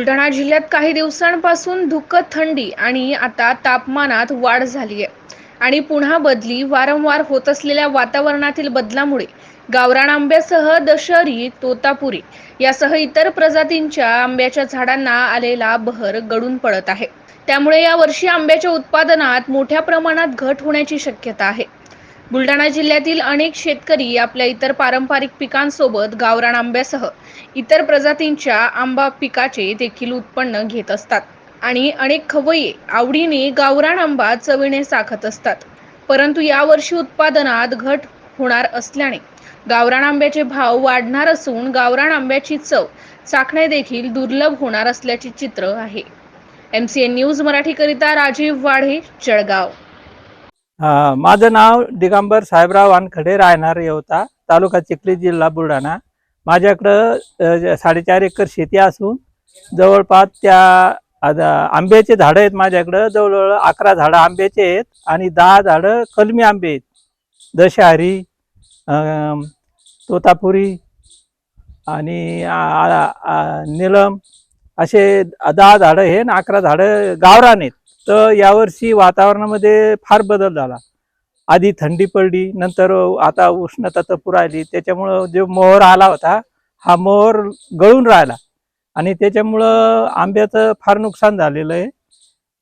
बुलढाणा जिल्ह्यात काही दिवसांपासून धुकं थंडी आणि आता तापमानात वाढ झाली आहे आणि पुन्हा बदली वारंवार होत असलेल्या वातावरणातील बदलामुळे गावरान आंब्यासह दशहरी तोतापुरी यासह इतर प्रजातींच्या आंब्याच्या झाडांना आलेला बहर गळून पडत आहे. त्यामुळे यावर्षी आंब्याच्या उत्पादनात मोठ्या प्रमाणात घट होण्याची शक्यता आहे. बुलढाणा जिल्ह्यातील अनेक शेतकरी आपल्या इतर पारंपरिक पिकांसोबत गावरान आंब्यासह इतर प्रजातींच्या आंबा पिकाचे देखील उत्पन्न घेत असतात. आणि अनेक खवय्ये आवडीने गावरान आंबा चवीने साखत असतात. परंतु यावर्षी उत्पादनात घट होणार असल्याने गावरान आंब्याचे भाव वाढणार असून गावरान आंब्याची चव चाखणे देखील दुर्लभ होणार असल्याचे चित्र आहे. एम सी एन न्यूज मराठीकरिता राजीव वाढे जळगाव. माझं नाव दिगंबर साहेबराव वानखडे राहणार येवता तालुका चिखली जिल्हा बुलढाणा. माझ्याकडं साडेचार एकर शेती असून जवळपास त्या आंब्याचे झाडं आहेत माझ्याकडं. जवळजवळ अकरा झाडं आंब्याचे आहेत आणि दहा झाडं कलमी आंबे आहेत. दशहरी तोतापुरी आणि नीलम असे दहा झाडं हे आणि अकरा झाडं गावरान आहेत. तर यावर्षी वातावरणामध्ये फार बदल झाला. आधी थंडी पडली नंतर आता उष्णता तर पुरायली. त्याच्यामुळं जो मोहर आला होता हा मोहर गळून राहिला. आणि त्याच्यामुळं आंब्याचं फार नुकसान झालेलं आहे.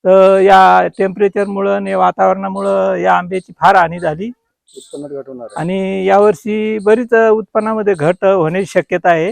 तर या टेम्परेचरमुळं आणि वातावरणामुळं या आंब्याची फार हानी झाली. आणि यावर्षी बरीच उत्पन्नामध्ये घट होण्याची शक्यता आहे.